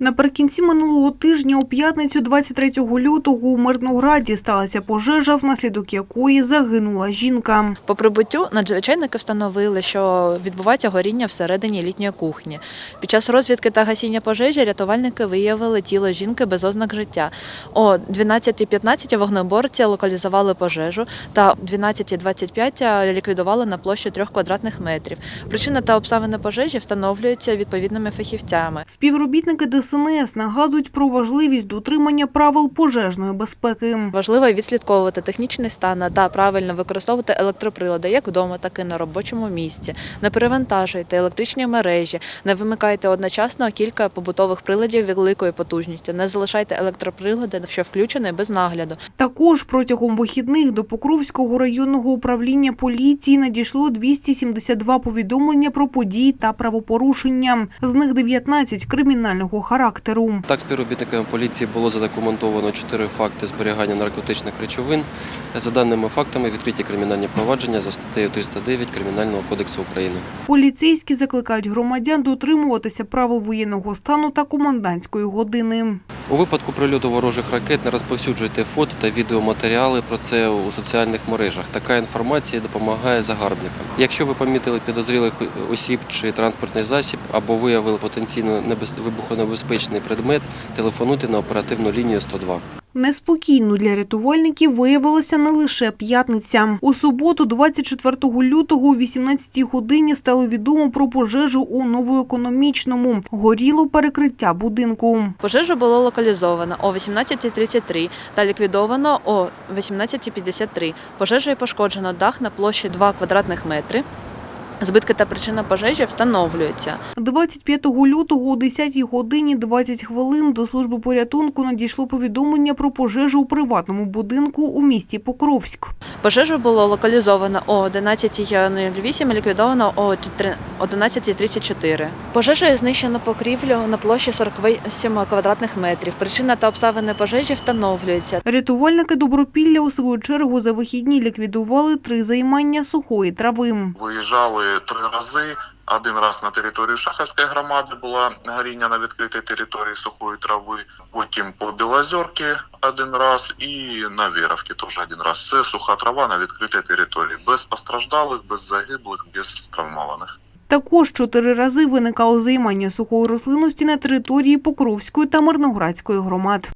Наприкінці минулого тижня, у п'ятницю 23 лютого, у Мирнограді сталася пожежа, внаслідок якої загинула жінка. По прибуттю надзвичайники встановили, що відбувається горіння всередині літньої кухні. Під час розвідки та гасіння пожежі рятувальники виявили тіло жінки без ознак життя. О 12.15 вогнеборці локалізували пожежу та 12.25 ліквідували на площі трьох квадратних метрів. Причина та обставини пожежі встановлюються відповідними фахівцями. Співробітники ДСНС нагадують про важливість дотримання правил пожежної безпеки. Важливо відслідковувати технічний стан та правильно використовувати електроприлади як вдома, так і на робочому місці. Не перевантажуйте електричні мережі, не вимикайте одночасно кілька побутових приладів великої потужності, не залишайте електроприлади, що включені без нагляду. Також протягом вихідних до Покровського районного управління поліції надійшло 272 повідомлення про події та правопорушення. З них 19 кримінального характеру. Так, співробітниками поліції було задокументовано чотири факти зберігання наркотичних речовин. За даними фактами, відкриті кримінальні провадження за статтею 309 Кримінального кодексу України. Поліцейські закликають громадян дотримуватися правил воєнного стану та комендантської години. У випадку прильоту ворожих ракет не розповсюджуйте фото та відеоматеріали про це у соціальних мережах. Така інформація допомагає загарбникам. Якщо ви помітили підозрілих осіб чи транспортний засіб або виявили потенційно вибухонебезпечний предмет, телефонуйте на оперативну лінію 102. Неспокійно для рятувальників виявилася не лише п'ятниця. У суботу, 24 лютого, о 18 годині стало відомо про пожежу у новоекономічному. Горіло перекриття будинку. Пожежу було локалізовано о 18.33 та ліквідовано о 18.53. Пожежею пошкоджено дах на площі 2 квадратних метри. Збитки та причина пожежі встановлюються. 25 лютого о 10 годині 20 хвилин до служби порятунку надійшло повідомлення про пожежу у приватному будинку у місті Покровськ. Пожежу було локалізовано о 11.08 і ліквідовано о 11.34. Пожежею знищено покрівлю на площі 48 квадратних метрів. Причина та обставини пожежі встановлюються. Рятувальники Добропілля у свою чергу за вихідні ліквідували три займання сухої трави. Виїжджали три рази. Один раз на територію Шахарської громади була горіння на відкритій території сухої трави. Потім по Білозерки один раз і на Віровці теж один раз. Це суха трава на відкритій території. Без постраждалих, без загиблих, без травмованих. Також чотири рази виникало займання сухої рослинності на території Покровської та Мирноградської громад.